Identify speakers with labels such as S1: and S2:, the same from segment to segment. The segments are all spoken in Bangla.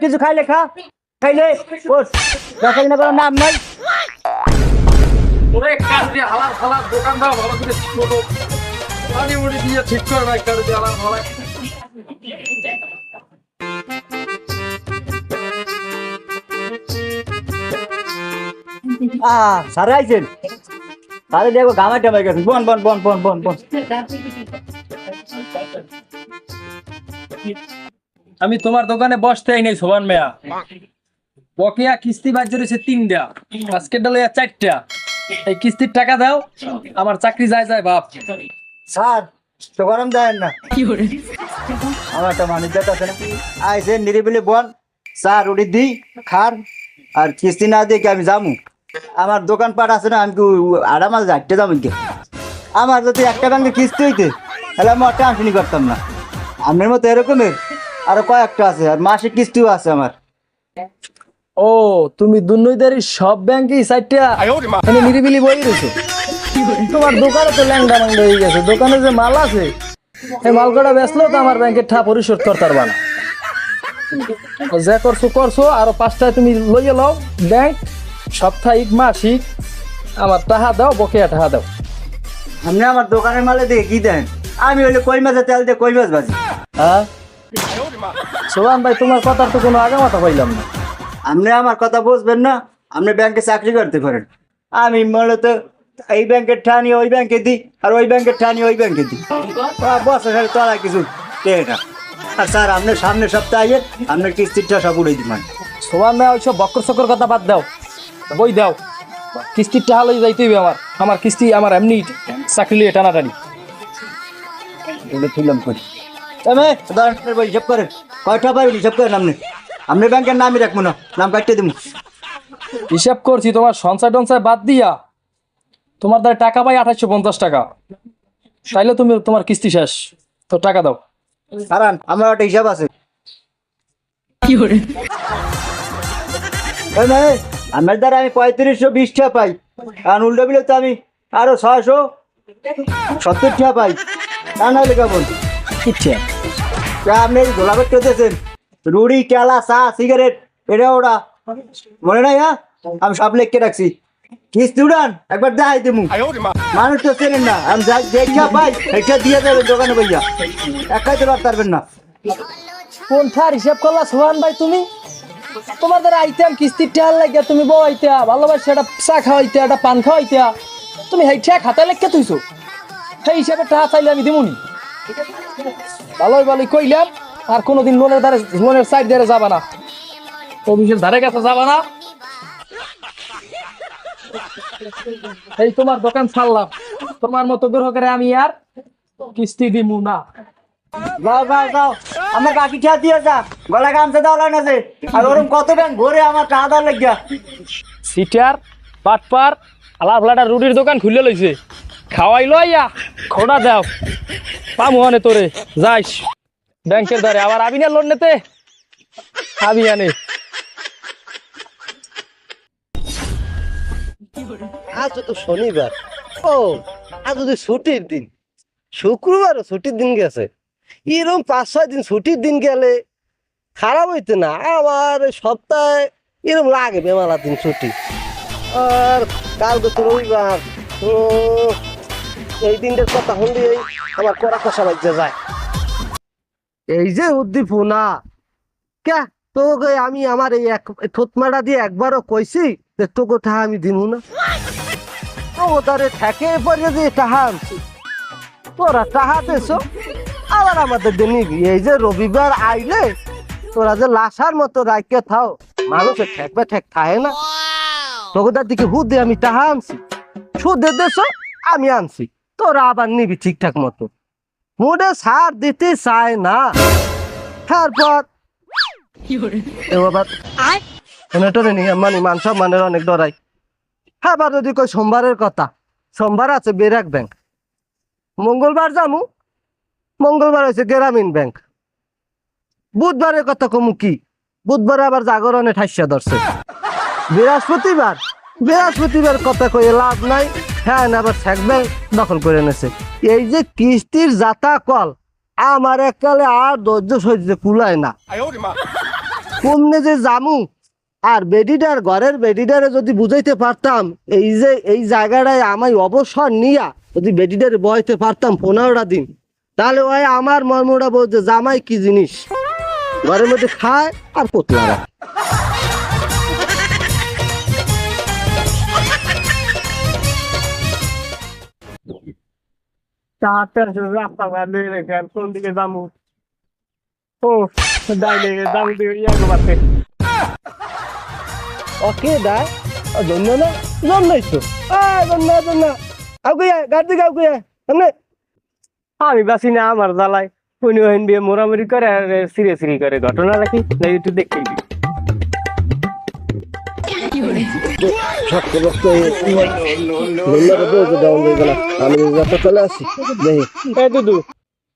S1: কিছু খাইলে খা। খাইলে ওর দেখাই না কোনো নাম নাই।
S2: ঠিক মতো পানি ঠিক করে রাখ কাজ দিয়ে হালাল হালাল
S1: আ সারে সারে দেখো গামা টামা গেছেন বন বন বন বন বন বন।
S2: আমি তোমার দোকানে বসতে নাই সোবান মেয়া। বকেয়া কিস্তি বাজ্য রয়েছে তিনটা। আজকের ডালে চারটা। এই কিস্তির টাকা দাও আমার চাকরি যায় যায় বাপ।
S1: স্যার তো গরম দেন না। আমার একটা মানুষ আছে না। আইসে নিরিবিলি বন। স্যার উড়ি দিই খার আর কিস্তি না দিয়ে কি আমি যামু? আমার দোকানপাট আছে না, আমি মাল যাইতে যাব কি আমার যদি একটা ব্যাংকে কিস্তি হইতে, তাহলে আমি টেনশনই করতাম না। আপনার মতো এরকমের আরও কয়েকটা আছে, আর মাসিক কিস্তিও আছে আমার।
S2: ও, তুমি দুর্নৈদারি সব ব্যাংকে সাইটটা মানে নিরিবিলি বই রয়েছে তোমার দোকানে তো ল্যাংডা ম্যাংডা হয়ে গেছে, দোকানে যে মাল আছে, এই মাল কটা বেচলেও তো আমার ব্যাংকের ঠা পরিশোধ করতে পারবা না। যা করছ করছ, আরও পাঁচটায় তুমি লইয়ে লও, ব্যাংক সাপ্তাহিক মাসিক আমার টাকা দাও বকেয়া টাকা দাও।
S1: আপনি আমার দোকানের মালে দিয়ে কি দেন? আমি হইলে কই মাছের তেল দিয়ে কই মাছ বাজি
S2: হ্যাঁ? সোহান ভাই তোমার কথার তো কোনো আগামাতা পাইলাম না।
S1: আপনি আমার কথা বুঝবেন না আপনি ব্যাংকে চাকরি করতে পারেন। আমি মূলত এই ব্যাংকের ঠানি ওই ব্যাংকে দিই আর ওই ব্যাংকের ঠানি ওই ব্যাংকে দিই বছর সাথে তোলা কিছু না। আর স্যার আপনার সামনের সপ্তাহে আপনার কিস্তিটা সব উড়ে দিবেন।
S2: সোহান ভাই ওইসব বক্র চক্কর কথা বাদ দাও। বই দাও। কিস্তির টাকা লই যাইতে হইবে আমার। আমার কিস্তি আমার এমনি চাকরি লিয়ে টানাটানি।
S1: তুললাম করি। তবে ধরেন বই হিসাব করেন। কয়টা পাই হিসাব করেন আপনি? আপনি ব্যাংকের নামই রাখব না নাম কাটতে দিব
S2: হিসাব করছি তোমার সঞ্চয় টঞ্চয় বাদ দিয়া। তোমার দ্বারা টাকা পাই আঠাশশো পঞ্চাশ টাকা। তাইলে তুমি তোমার কিস্তি শেষ। তো টাকা দাও।
S1: কারণ আমার একটা হিসাব আছে। ওই মানে, আমার দ্বারা আমি পঁয়ত্রিশশো বিশ টাকা পাই, আর উল্টো বিলে তো আমি আরও ছয়শো সত্তর টাকা পাই। তা নাহলে কেমন?
S2: ইচ্ছে।
S1: তা আপনি গোলাপের টেতেছেন রুড়ি, কেলা, চা, সিগারেট, এটা ওটা। মনে নাই হ্যাঁ? আমি সব লেখকে রাখছি। একবার দেখাই মানুষ চেনেন না। আমি দেখা দিয়ে দোকানে একাই তো না।
S2: কোন করলা ভাই, তুমি? তোমার দ্বারা আইতাম কিস্তির টাকা লাগিয়া তুমি বউ আইতা, ভালোবাসা, একটা চা খাওয়াইতে, একটা পান খাওয়াইতা। তুমি হেই ঠেক হাতে লেখকে তুইছো সেই হিসাবে টাকা চাইলে আমি দিমুনি। ভালোই ভালোই কইলাম, আর কোনোদিন লোনের ধারে লোনের সাইড ধারে যাবা না। অফিসের ধারে কাছে যাবা না। এই তোমার দোকান ছাড়লাম। তোমার মতো গ্রহকের আমি আর কিস্তি দিমু না।
S1: যাও যাও যাও। আমার কাকি ঠা দিয়ে যা। গলা গামছা দেওয়া লাইন আছে আর ওরকম কত ভরে আমার লাগিয়া।
S2: সিটার পাটপার আলা ফালাটা রুটির দোকান খুলে লইছে। খাওয়াই লইয়া খোড়া দাও। পামু তোরে। যাইস। ব্যাংকের দ্বারে। আবার আবি না লোন নিতে? আবি আনে।
S3: আজ তো শনিবার। ও আজ যদি ছুটির দিন। শুক্রবারও ছুটির দিন গেছে। এরকম পাঁচ ছয় দিন ছুটির দিন গেলে খারাপ হইতে না আমার সপ্তাহে এরকম লাগে বেমালা দিন ছুটি। আর কালকে তো রবিবার এই দিনটার কথা শুনলেই আমার কড়া কষা বাজ্যা যায়। এই যে উদ্দীপনা কে তোকে আমি আমার এই এক থতমাটা দিয়ে একবারও কইছি যে তোকে টাহা আমি দিমু না? ও তারে ঠেকে পড়ে যে টাহা আনছি। তোরা টাহা দেছো? আবার আমাদের দিয়ে নিবি এই যে রবিবার আইলে তোরা যে লাশার মতো রাইকে থাও মানুষের ঠেকবে ঠেক থাকে না। তোকে তার দিকে হুদে আমি টাহা আনছি সুদে দেছো আমি আনছি তোরা আবার নিবি ঠিকঠাক মতো। মুডে সার দিতে চায় না। তারপর নিয়ে মানে মান সম্মানের অনেক ডরাই। আবার যদি কই সোমবারের কথা সোমবার আছে বেরাক ব্যাংক। মঙ্গলবার যামু মঙ্গলবার হয়েছে গ্রামীণ ব্যাংক। বুধবারের কথা কমু কি? বুধবারে আবার জাগরণে ঠাইসা ধরছে। বৃহস্পতিবার বৃহস্পতিবার কথা কয়ে লাভ নাই হ্যাঁ আবার স্যাক ব্যাংক দখল করে এনেছে। এই যে কিস্তির যাতা কল, আমার এককালে আর ধৈর্য সহ্য কুলায় না। কমনে যে জামু, আর বেডিডার, ঘরের বেডিডারে যদি বুঝাইতে পারতাম, এই যে, এই জায়গাটায় আমায় অবসর নিয়া যদি বেডিডারে বইতে পারতাম, পনেরোটা দিন। তাহলে ওই আমার মর্মটা বলছে জামাই কি জিনিস? ঘরের মধ্যে খায় আর
S4: আর কোন দিকে যাব? ও ডাইলে যাব দিকে ইয়াকে বাড়তে
S3: ওকে দা জন্য না? জন্যই তো। আয় জন্য জন্য আউকে গাড়ি দিকে আউকে সামনে।
S4: আমি বাসি না আমার জ্বালায়। উনি ওহেন বিয়ে মোরামুরি করে আর সিরে সিরি করে। ঘটনা রাখি না একটু দেখে
S3: শক্ত রক্ত আমি যাতে চলে আসি দেখি
S4: এই দুদু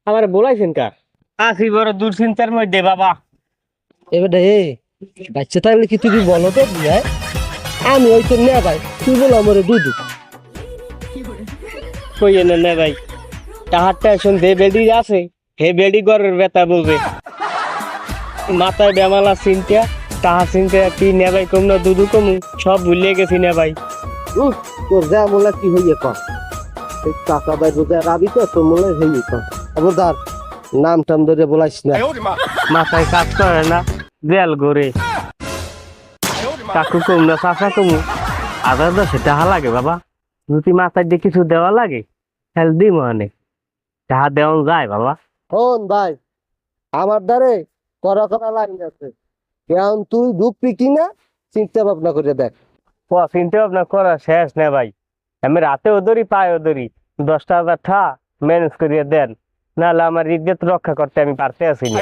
S4: আমার বলাইছেন কার? আসি বড় দুশ্চিন্তার মধ্যে বাবা।
S3: এবার হে বাচ্চা থাকলে কি তুই বলো তো ভাই আমি ওই তো নে ভাই তুই বলো আমার দুধু
S4: কই নে ভাই তাহার টেনশন দে বেডি আছে হে বেডি ঘরের বেতা বলবে মাথায় বেমালা চিন্তা তাহার চিন্তা কি নে ভাই কম না দুদু কমু সব ভুলে গেছি না ভাই
S3: উহ, তোর যা মোলা কি হইয়ে কর। কাকা ভাই রোজা রাবি তো তোর মোলা হইয়ে কর। খবরদার নাম টাম ধরে বলাইস না।
S4: মাথায় কাজ করে না দেয়াল গড়ে কাকু কম না চাষা কমু। আদার দশে টাহা লাগে বাবা। যদি মাথায় দিয়ে কিছু দেওয়া লাগে হেলদি মানে। টাহা দেওয়া যায় বাবা।
S3: শোন ভাই আমার দ্বারে করা করা লাইন আছে। এখন তুই ঢুকবি কিনা চিন্তা ভাবনা করে দেখ।
S4: ও চিন্তা ভাবনা করা শেষ না ভাই। আমি রাতে ওদরি পাই ওদরি দশটা হাজার ঠা ম্যানেজ করিয়ে দেন। নাহলে আমার ইজ্জত রক্ষা করতে আমি পারতে আছি না।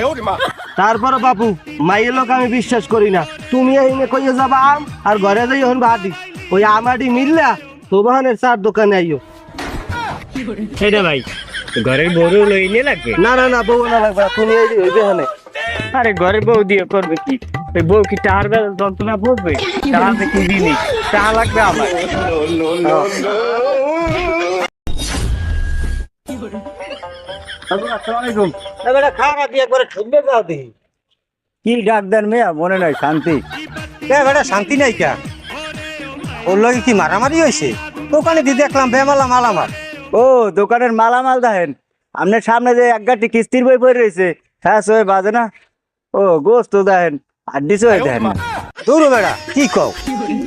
S3: তারপরে বাপু মাইয়ের লোক আমি বিশ্বাস করি না। তুমি এনে কইয়ে যাবা আম আর ঘরে যাই হন বাদি ওই আমাডি মিললা তোবাহানের চার দোকানে আইও।
S4: সেটা ভাই ঘরের বড় লই নিয়ে লাগবে?
S3: না না না বউ না লাগবে তুমি এই বেহানে
S4: আরে ঘরের বউ দিয়ে করবে কি? ওই বউ কি টাহার যন্ত্রণা বুঝবে টাহার কি টাহা লাগবে আমার।
S1: কি ডাক দেন মেয়া? মনে নাই শান্তি।
S5: বেটা শান্তি নাই কা? ওর লগে কি মারামারি হয়েছে দোকানে দিয়ে দেখলাম বেমালা মালামাল।
S1: ও দোকানের মালামাল দেখেন। আপনার সামনে যে এক গাটি কিস্তির বই পড়ে রয়েছে হ্যাঁ সবাই বাজে না? ও গোস্ত দেখেন আড্ডি সবাই দেখেন। না
S5: দূর বেড়া কি কও?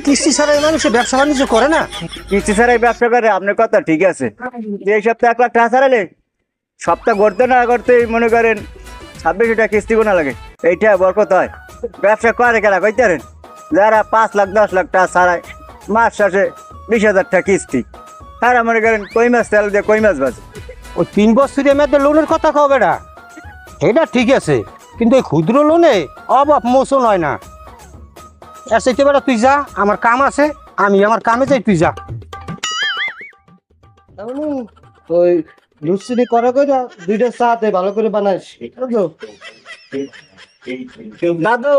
S5: কিস্তি ছাড়া এই মানুষে ব্যবসা বাণিজ্য করে না?
S1: কিস্তি ছাড়াই ব্যবসা করে আপনার কথা ঠিক আছে। যে এই সপ্তাহে এক লাখ টাকা ছাড়ালে সপ্তাহ করতে না করতে মনে করেন ছাব্বিশশো টাকা কিস্তি কোনা লাগে। এইটা বরকত হয়। ব্যবসা করে কেনা কইতারেন যারা পাঁচ লাখ দশ লাখ টাকা ছাড়ায় মাস শেষে বিশ হাজার টাকা কিস্তি। তারা মনে করেন কই মাছ তেল দিয়ে কই মাছ বাজে
S5: ওই তিন বছরের মেয়েদের লোনের কথা কও বেটা। এটা ঠিক আছে কিন্তু এই ক্ষুদ্র লোনে অভাব মোচন হয় না। বেটা তুই যা আমার কাম আছে আমি আমার কামে যাই তুই যা।
S3: ওই লুচিনি করা করে দুইটা ভালো করে বানাইস
S1: দাদু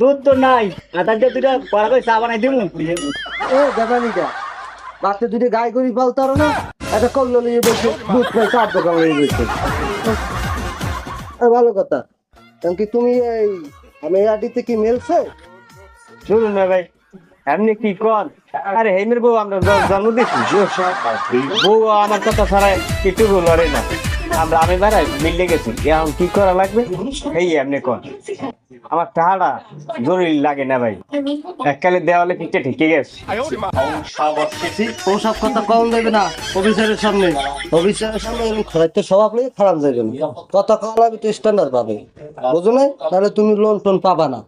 S1: দুধ তো নাই। আধার দিয়ে দুটা পড়া করে চা বানাই দিব
S3: এ দেবানিটা রাতে দুটো গাই গরি পালতারো না একটা কল্লো নিয়ে বসে দুধ খাই চার দোকান নিয়ে বসে। ভালো কথা। কারণ কি তুমি এই আমি আডিতে কি মেলছে?
S4: শুনুন না ভাই এমনি কি কর আরে হেমের বউ আমরা জন্ম দিচ্ছি বউ আমার কথা ছাড়া কিছু লড়ে না। আমরা আমি বেড়াই, মিলে গেছি। এখন কি করা লাগবে? এই এমনি কর। আমার টাহাটা জরুরি লাগে না ভাই। এককালে দেওয়ালে পিঠে ঠিকই গেছে।
S3: ওসব কথা কম দেবে না, অফিসারের সামনে। অফিসারের সামনে খরাইতে স্বভাব নিয়ে খারাপ যাবে না কথা কম লাগবে তো স্ট্যান্ডার্ড পাবে। বুঝো না তাহলে তুমি লোন টোন পাবা না।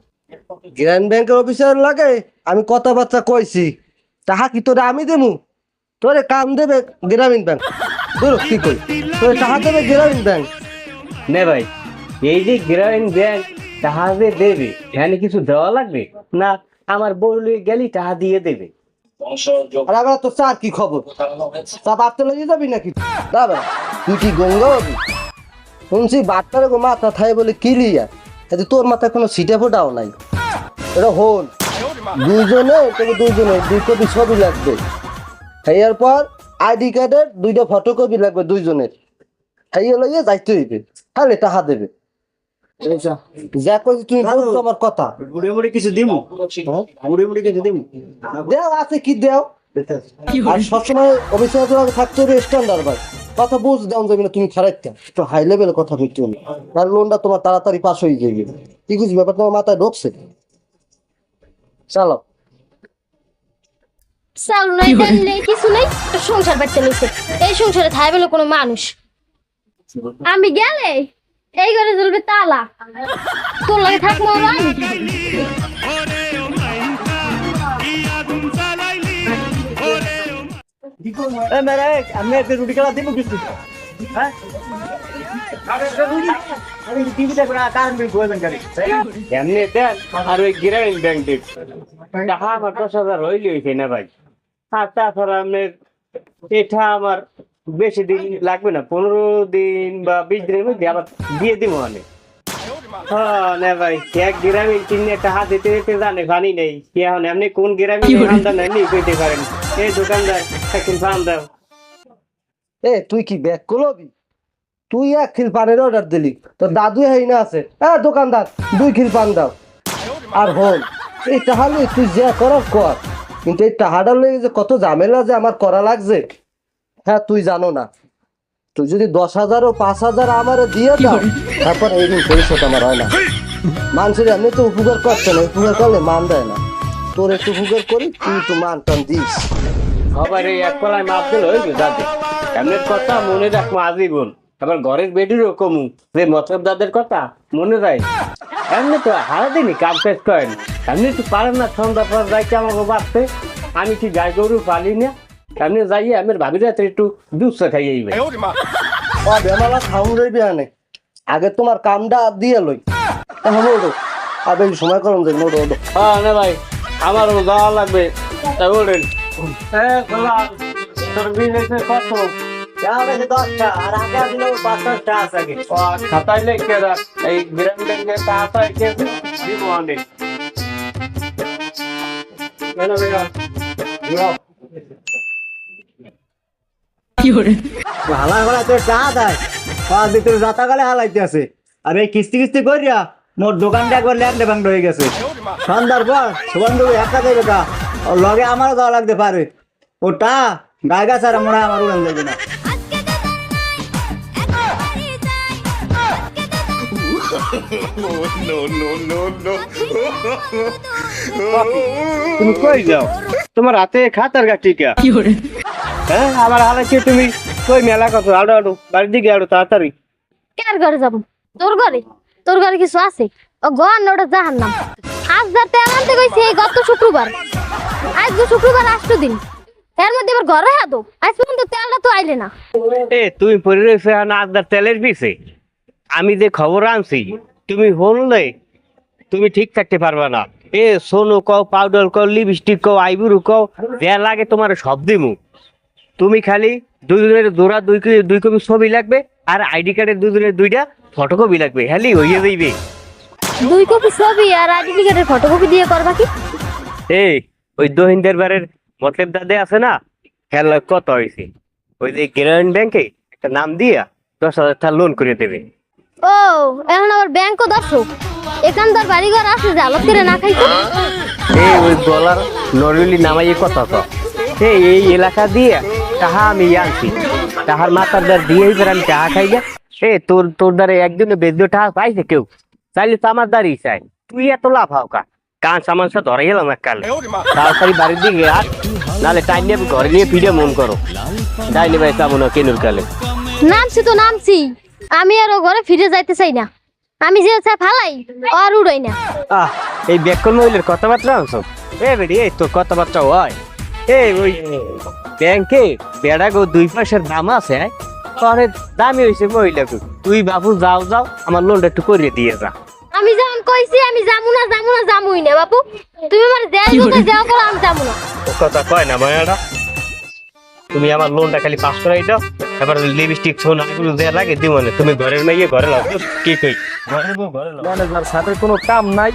S3: গ্র্যান্ড ব্যাংকের অফিসার লাগে, আমি কথাবার্তা কইছি। তাহা কি তোরা আমি দেবো তোরে কাম দেবে গ্রামীণ ব্যাংক। ধরো কি কই তোরে টাকা দেবে গ্রামীণ ব্যাংক।
S4: নে ভাই এই যে গ্রামীণ ব্যাংক টাকা যে দেবে এখানে কিছু দেওয়া লাগবে? না আমার বউ গেলি টাকা দিয়ে দেবে।
S3: আর আবার তো চার কি খবর? চা বাড়তে লেগে যাবি নাকি? দাদা তুই কি গঙ্গা হবি শুনছি বাট্টারে গো মাথা থাই বলে কিলিয়া এতে তোর মাথায় কোনো সিটে ফোটাও নাই। এটা হন। দুইজনে তোকে দুইজনে দুই কপি ছবি লাগবে। এর পর আইডি কার্ডের দুইটা ফটোকপি লাগবে দুইজনের। এই লইয়ে যাইতে হইবে। খালি টাকা দেবে। যা কইছি তুমি আমার কথা।
S1: মুড়ি মুড়ি কিছু দিমু? মুড়ি মুড়ি কিছু দিমু?
S3: দেও আছে কি দেও? আর সবসময় অফিসে থাকতে হবে স্ট্যান্ডার্ড ভাই। কথা বুঝ দেওয়া যাবে না তুমি হাই লেভেলে কথা বলতে হবে আর লোনটা তোমার তাড়াতাড়ি পাস হয়ে যাবে কি কিছু ব্যাপার তোমার মাথায় ঢুকছে? চলো
S6: নাই ডাল নেই কিছু নেই সংসার বাড়তে এই সংসারে থাই বলে কোনো মানুষ। আমি গেলে এই ঘরে চলবে তালা। তোর লাগে থাকব আমি
S1: একটা রুটি খেলা কিছু? হ্যাঁ?
S4: এমনি দেন আর ওই গ্রামীণ ব্যাংক টাকা আমার দশ হাজার হইলে হয়েছে না ভাই? আর তাছাড়া আপনার এটা আমার বেশি দিন লাগবে না পনেরো দিন বা বিশ দিনের মধ্যে আবার দিয়ে দিব মানে হ্যাঁ ভাই এক একটা হাত দিতে দিতে জানে জানি নেই। এখন এমনি কোন গ্রামীণ আমদান এমনি কইতে পারেন। এই দোকানদার এখন দাও।
S3: এ তুই কি ব্যাগ করবি তুই এক খিল পানের অর্ডার দিলি তোর দাদু হেই না আছে। হ্যাঁ দোকানদার দুই খিল পান দাও। আর হল এই টাহালে তুই যা করার কর। কিন্তু এই টাহাটার লেগে যে কত ঝামেলা যে আমার করা লাগছে হ্যাঁ তুই জানো না। তুই যদি দশ হাজার ও পাঁচ হাজার আমার দিয়ে দাও, তারপর এই দিন পরিশোধ আমার হয় না। মানুষের এমনি তো উপকার করছে না, উপকার করলে মান দেয় না। তোর একটু উপকার করি, তুই একটু মান টান দিস।
S4: সবার এই এক কলায় মাপ দিল হইল দাদু। এমনি কথা মনে রাখব আজীবন। আবার ঘরের বেডিরও কমু। যে মতলব দাদের কথা মনে রাখ। এমনি তো হারা দিনই কাম কাজ করেন। এমনি তো পারেন না সন্ধ্যা পর যাইতে আমাকে বাঁচতে। আমি কি গাই গরু পালি না? এমনি যাই আমি ভাবি রাতে একটু দুধ চা খাইয়ে ভাই
S3: হবে আমার খাউন রইবি আনে। আগে তোমার কামটা দিয়ে লই। এখন ওডো। আর বেশি সময় করুন যে ওডো ওডো।
S4: হ্যাঁ না ভাই আমারও যাওয়া লাগবে। তা বলেন হ্যাঁ গোলাম, তোর বিজনেসে কত?
S1: আমাকে দশটা আর আগে আসলে পাঁচ দশটা আছে আগে।
S4: ও, খাতায় লিখে রাখ। এই গ্রাম ব্যাংকের দিব অনেক।
S1: হালাইতে আছে আর এই কিস্তি কিস্তি দোকানটা একবার হয়ে গেছে সুবন্ধু একটা দেবে কা লগে আমারও দেওয়া লাগতে পারে ওটা গায়ে গাছ আর মনে হয় আমার উড়ান যাবে না
S4: তুমি কই যাও? তোমার হাতে খাতার গা টিকা। হ্যাঁ আমার হালাইছে তুমি কই মেলা কত আড়ো আড়ো বাড়ির দিকে আড়ো তাড়াতাড়ি।
S6: কার ঘরে যাব? তোর ঘরে? তোর ঘরে কিছু আছে? ও গন ওটা জাহান নাম আজ যা তেল আনতে গেছি এই গত শুক্রবার। আজ তো শুক্রবার আসতো দিন। এর মধ্যে এবার ঘরে হাতো আজ পর্যন্ত তেলটা তো আইলে না।
S4: এ তুমি পরে রয়েছে আদার তেলের পিছে? আমি যে খবর আনছি তুমি হলে তুমি ঠিক থাকতে পারবে না। এ সোনু কও পাউডার কও লিপস্টিক কও আইবুরু কও যা লাগে তোমার সব দিমু। তুমি খালি দুজনের দোরা দুই কপি- দুই কপি ছবি লাগবে আর আইডি কার্ডের দুজনের দুইটা ফটোকপি লাগবে। খালি হইয়ে যাইবে।
S6: দুই কপি ছবি আর আইডেন্টিফিকেটের ফটোকপি দিয়ে করবা কি?
S4: এই ওই দহিনদের বারের মতলেব দাদে আছে না খেলা কত হয়েছে ওই যে গ্রামীণ ব্যাংকে একটা নাম দিয়া দশ হাজার টাকা লোন করে দেবে।
S6: ও এখন আবার ব্যাংকও দর্শক। এখানকার বাড়িঘর আছে যে আলোক করে না খাইতো।
S4: এই ওই ডলার নরমালি নামাইয়ে কথা তো এই এই এলাকা দিয়ে তাহা আমি আনছি। তাহার মাথার দ্বার দিয়ে এবার আমি টাকা খাই গা এ তোর তোর দ্বারে একজনে বেদ্য টাকা পাইছে কেউ? চাইলে তো আমার দ্বারই চাই। তুই এত লাভ হাও কা? কান সামান সে ধরে গেলাম এককালে। তাড়াতাড়ি বাড়ির দিকে আর নাহলে টাইম নিয়ে ঘরে নিয়ে ফিরে মন করো। ডাইনি ভাই চাবো না কেনুর কালে।
S6: নামছি তো নামছি। আমি আর ও ঘরে ফিরে যাইতে চাই না। আমি যে চাই ফালাই আর উড়াই না।
S4: আহ এই ব্যাকল মহিলার কথাবার্তা আনছো? এ বেডি এই তোর কথাবার্তা হয়। এই ওই ব্যাংকে বেড়া গো দুই পয়সার দাম আছে পরে দামি হয়েছে মহিলাকে তুই বাবু যাও যাও আমার লোনটা একটু করিয়ে দিয়ে যা।
S6: আমি যখন কইছি আমি যামু না যামু না যামুই না বাপু। তুমি আমার দেয় যাও করো আমি যামু না।
S4: কথা কয় না ময়াটা তুমি আমার লোনটা খালি পাস করাই দাও, এবার লিপস্টিক ছোন এগুলো দেয়া লাগে দিব না তুমি ঘরের মেয়ে, ঘরে লাও কি কই?
S2: সাথে কোনো কাম নাই।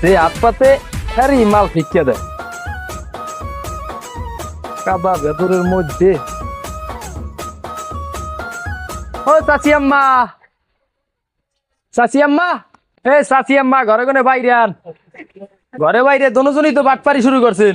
S2: যে হাত পাতে হ্যারি মাল ফিকিয়ে দেয়। কাদা ভেতরের মধ্যে। ও চাচি আম্মা! চাচি আম্মা! এ চাচি আম্মা, ঘরে ঘরে বাইরে আন? ঘরে বাইরে দনোজনই তো বাটপারি শুরু করছেন।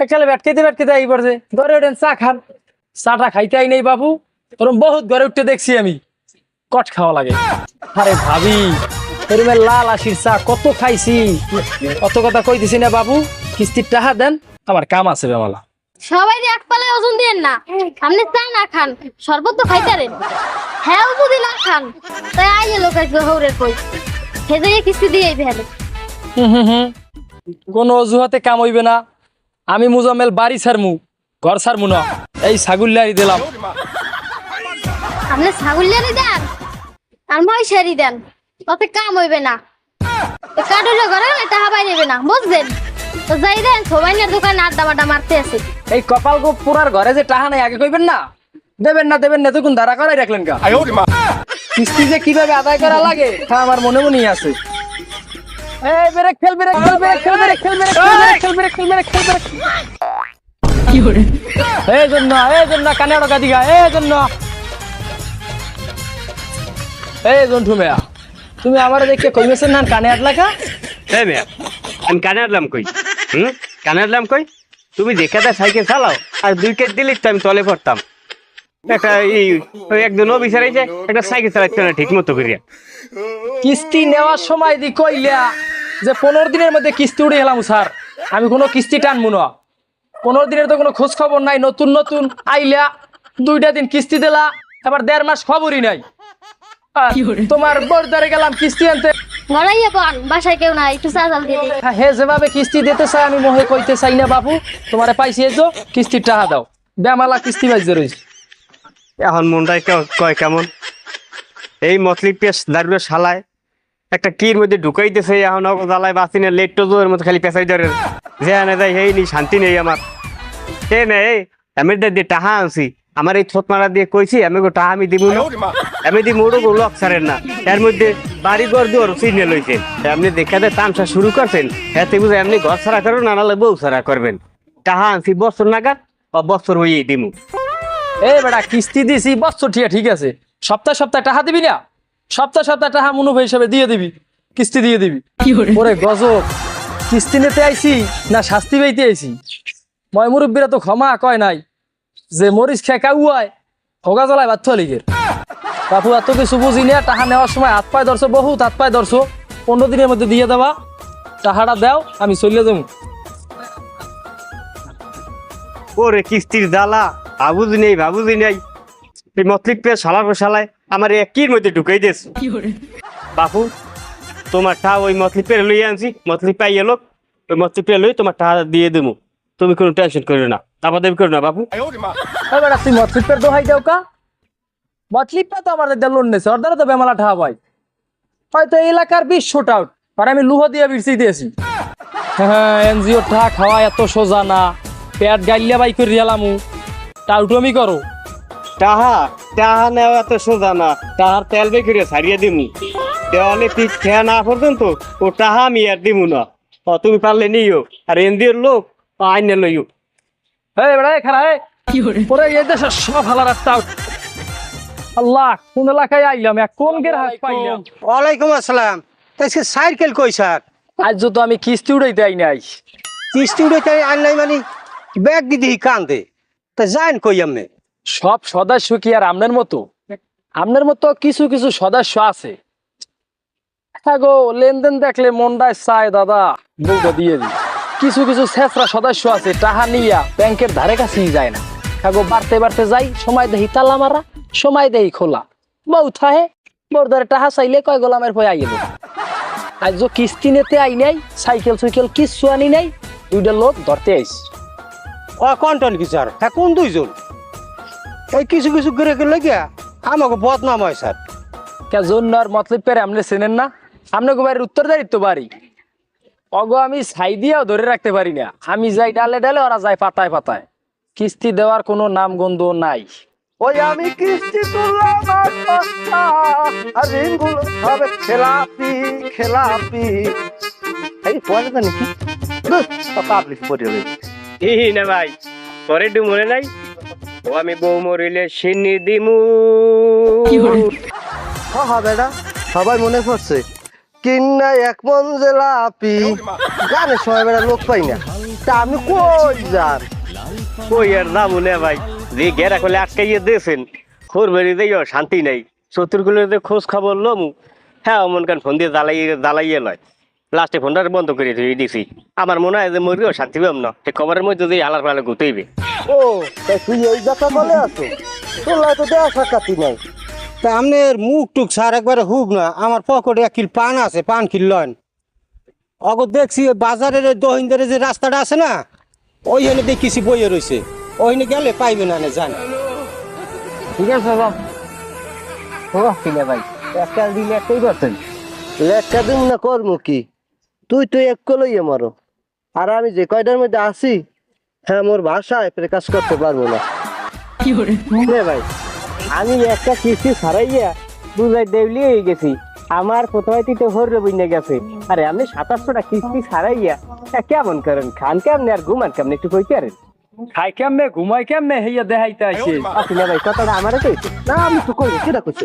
S2: এককালে ব্যাট খেতে ব্যাট খেতে আই পড়ছে ঘরে ওঠেন চা খান। চাটা খাইতে আই নেই বাবু। ওরম বহুত ঘরে উঠতে দেখছি আমি। কট খাওয়া লাগে। আরে ভাবি এরমের লাল আশির চা কত খাইছি। কথা কইতেছি না বাবু। কিস্তির টাকা দেন। আমার কাম আছে বেমালা।
S6: সবাই এক পালে ওজন দিয়েন না। আপনি চা না খান শরবত তো খাইতারেন হ্যাঁ যদি না খান। তাই কই। কিস্তি দিয়ে
S2: হুম হুম। কোনো অজুহাতে কাম হইবে না। আমি মুজাম্মেল বাড়ি ছাড়মু ঘর ছাড়মু না। এই ছাগুল্লারি দিলাম।
S6: আপনি ছাগলিয়ারি দেন? আর মহিষারি দেন? তাতে কাম হইবে না। কাঠুরে ঘরে গেলে টাকা পাই নেবে না বুঝলেন? তো যাই দেন সবাইনের দোকানে আড্ডা মাড্ডা মারতে আছে।
S2: এই কপাল গো পুরার ঘরে যে টাহা নাই আগে কইবেন না? দেবেন না দেবেন না তখন দাঁড়া করাই রাখলেন কা কিস্তি যে কীভাবে আদায় করা লাগে তা আমার মনে মনেই আছে। তুমি আমার দেখে কইমেছেন না কানে
S4: আটলাকা আমি কানে আটলাম কই? হুম? কানে আটলাম কই? তুমি দেখাতে সাইকেল চালাও আর দুই কেট দিলে তো আমি তলে পড়তাম। একটা এই একজন অফিসার একটা সাইকেল চালাচ্ছে না ঠিক মতো করিয়া।
S2: কিস্তি নেওয়ার সময় দি কইলা যে পনেরো দিনের মধ্যে কিস্তি উঠে গেলাম স্যার। আমি কোনো কিস্তি টানবো না। পনেরো দিনের তো কোনো খোঁজ খবর নাই নতুন নতুন আইলা দুইটা দিন কিস্তি দিলা আবার দেড় মাস খবরই নাই। তোমার বর্দারে গেলাম কিস্তি আনতে।
S6: বাসায় কেউ নাই একটু দিয়ে
S2: হে যেভাবে কিস্তি দিতে চাই আমি মোহে কইতে চাই না বাবু। তোমারে পাইছি এই যে কিস্তির টাকা দাও। বেমালা কিস্তি
S4: এখন মনটাই কয় কেমন? এই মতলি পেশ দাঁড়িয়ে শালায়। একটা কির মধ্যে ঢুকাইতেছে, এখন জ্বালায় বাঁচি না লেট টোজোর মধ্যে খালি পেঁচাই ধরে। যে আনে যায়, হেই নি, শান্তি নেই আমার। এ নে, এই, আমি দিয়ে টাহা আনছি, আমার এই ছোট মারা দিয়ে কইছি, আমি গো টাহা আমি দিব আমি দি মোড়ো গো লক ছাড়েন না। এর মধ্যে বাড়ি ঘর দুয়ার সিগন্যাল হইছে আপনি দেখা দে তামসা শুরু করছেন। এতে বুঝে এমনি ঘর ছাড়া করুন না নাহলে বউ ছাড়া করবেন। টাহা আনছি, বছর নাগাদ বছর হইয়ে দিমু।
S2: এ বেটা, কিস্তি দিছি, বছর ঠিক আছে। সপ্তাহ সপ্তাহ টাহা দিবি না? সপ্তাহ সপ্তাহ টাকা মুনুফ হিসাবে দিয়ে দিবি কিস্তি দিয়ে দিবি। ওরে গজব কিস্তি নিতে আইছি না শাস্তি পাইতে আইছি? ময় মুরব্বীরা তো ক্ষমা কয় নাই যে মরিচ খেয়ে কাউয়ায় হোগা জ্বলায় বাধ্য লিগের বাপু এত কিছু বুঝি না টাকা নেওয়ার সময় হাত পায়ে ধরছো বহুত হাত পায়ে ধরছো। পনেরো দিনের মধ্যে দিয়ে দেবা টাকাটা দাও আমি চলে যাব।
S4: ওরে কিস্তির জ্বালা বাবুজি নেই ভাবুজি নেই। এই মতলিক পেয়ে শালার শালায় আমার একির মধ্যে ঢুকাই দিস বাপু তোমার টা ওই মতলি পেয়ে লই আনছি মতলি পাই এলো ওই মতলি পেয়ে লই তোমার টাকা দিয়ে দেবো তুমি কোনো টেনশন করো না তারপর দেবী করো না বাপু।
S2: তুই মতলিপের দোহাই দেও কা। মতলিপটা তো আমার লোন নেছে ওর দ্বারা তো বেমালা ঠাহা পাই হয়তো এলাকার বিশ শোট আউট আর আমি লুহ দিয়ে বিরসি দিয়েছি। হ্যাঁ এনজিও ঠা খাওয়া এত সোজা না পেট গাইলিয়া বাই করে রিয়ালামু আমি করো।
S4: টাহা টাহা নেওয়া এত সোজা না। টাহার তেল বে করে ছাড়িয়ে দিমু। দেওয়ালে পিঠ খেয়া না পর্যন্ত ও টাহা আমি আর দিমু না। ও তুমি পারলে নিও আর এনজিওর লোক আইনে লইও।
S2: এই বেড়া এ খারা এই। পরে এই দেশে সব হালা রাস্তা আউট আল্লাহ কোন এলাকায় আইলাম এক কোন গের হাত পাইলাম।
S5: ওয়ালাইকুম আসসালাম। তাইছে সাইকেল কই স্যার?
S2: আজ তো আমি কিস্তি উড়াইতে আই নাই।
S5: কিস্তি উঠে আন নাই মানে? ব্যাগ দিদি কান্দে। তা যান কই আমি
S2: সব সদস্য কি আর আপনার মতো। আপনার মতো কিছু কিছু সদস্য আছে। হ্যাঁ গো, লেনদেন দেখলে মনটায় চায় দাদা। বউটা দিয়ে দি কিছু কিছু ছেঁচড়া সদস্য আছে টাহা নিয়া ব্যাংকের ধারে কাছেই যায় না। হ্যাঁ গো, বাড়তে বাড়তে যাই, সময় দেহি তালা মারা, সময় দেহি খোলা। বউ থাহে, বউর ধরে টাহা চাইলে কয় গোলামের ভয় দেবো আজ যে কিস্তি নিতে আই নাই, সাইকেল সাইকেল কিচ্ছু আনি নাই, দুইটা লোক ধরতে আইস।
S5: কন্টন কি স্যার? হ্যাঁ কোন দুইজন? এই কিছু কিছু করে গেলে গিয়া আমাকে বদনাম হয় স্যার।
S2: কে জন্য আর মতলব পেরে আপনি চেনেন না? আপনাকে বাড়ির উত্তরদায়িত্ব বাড়ি। অগো আমি ছাই দিয়েও ধরে রাখতে পারি না। আমি যাই ডালে ডালে ওরা যায় পাতায় পাতায়। কিস্তি দেওয়ার কোনো নাম গন্ধ নাই।
S3: ওই আমি কিস্তি তুললাম আর ঋণগুলো হবে খেলাপি খেলাপি। এই পয়সা তো নাকি? পাবলিক পড়ে
S4: এই না ভাই পরে ডু মনে নাই? ও আমি বউ মরিলে সিন্নি দিমু।
S3: হ্যাঁ বেটা সবাই মনে পড়ছে। কিন্না এক মন জেলাপি গানের সময় বেটা লোক পাই না। তা আমি কই যান
S4: কই আর না মনে ভাই? যে গেরা করলে আটকাইয়ে দিয়েছেন। খোর বেরি দিও শান্তি নাই। শত্রুগুলো যে খোঁজ খবর লমু। হ্যাঁ অমন কান ফোন দিয়ে জ্বালাইয়ে জ্বালাইয়ে লয়। লাস্টে ফোনটা বন্ধ করে দিয়ে দিছি আমার মনে হয় যে মরিও শান্তি পাম না। সে খবরের মধ্যে দিয়ে আলার পালা গুতেইবে
S3: ও তাই তুই এই কথা বলে আছো? তোর তো দেওয়া সাক্ষাতি নাই।
S5: তা আপনার মুখ টুক স্যার একবারে হুব না আমার পকেটে এক কিল পান আছে পান কিল লন। অগ দেখছি বাজারের দহিনদের যে রাস্তাটা আছে না ওইখানে দেখিছি বইয়ে রয়েছে ওইখানে গেলে পাইবে না না জান।
S4: ঠিক আছে বাবা ও কিনে ভাই একটা দিলে একটাই করছেন
S3: লেখা দিম না কর্ম কি? তুই তুই এক কলইয়ে মারো। আর আমি যে কয়টার মধ্যে আছি হ্যাঁ মোর ভাষায় প্রকাশ করতে পারব না।
S4: রে ভাই আমি একটা কিস্তি ছাড়াইয়া বুঝাই দেবলি হয়ে গেছি। আমার কোথায় তো হরে বইনে গেছে। আরে আপনি সাতাশশোটা কিস্তি ছাড়াইয়া কেমন করেন? খান কেমনে আর ঘুমান কেমনে? একটু কইতে পারেন
S2: খাই কেমনে ঘুমাই কেমনে হইয়া দেখাইতে আসে
S4: আসলে ভাই কথাটা আমারে কইছে
S3: না আমি তো কই কেটা কইছি।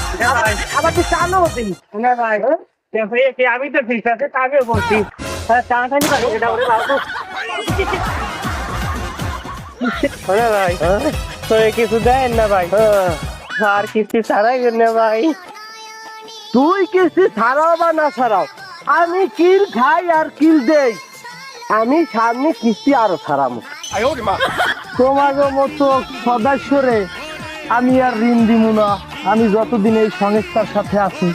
S3: আবার তুই চানো হতি
S4: না ভাই কি আমি তো ঠিক আছে তাকে বলছি। হ্যাঁ ভাই। তো কিছু দেন না ভাই। আর কিস্তি ছাড়াই না ভাই।
S3: তুই কিস্তি ছাড়াও বা না ছাড়াও আমি কিল খাই আর কিল দেই। আমি সামনে কিস্তি আরও ছাড়াবো।
S2: তোমার মতো সদস্যরে আমি আর ঋণ দিব না। আমি যতদিন এই সংস্থার সাথে আছি।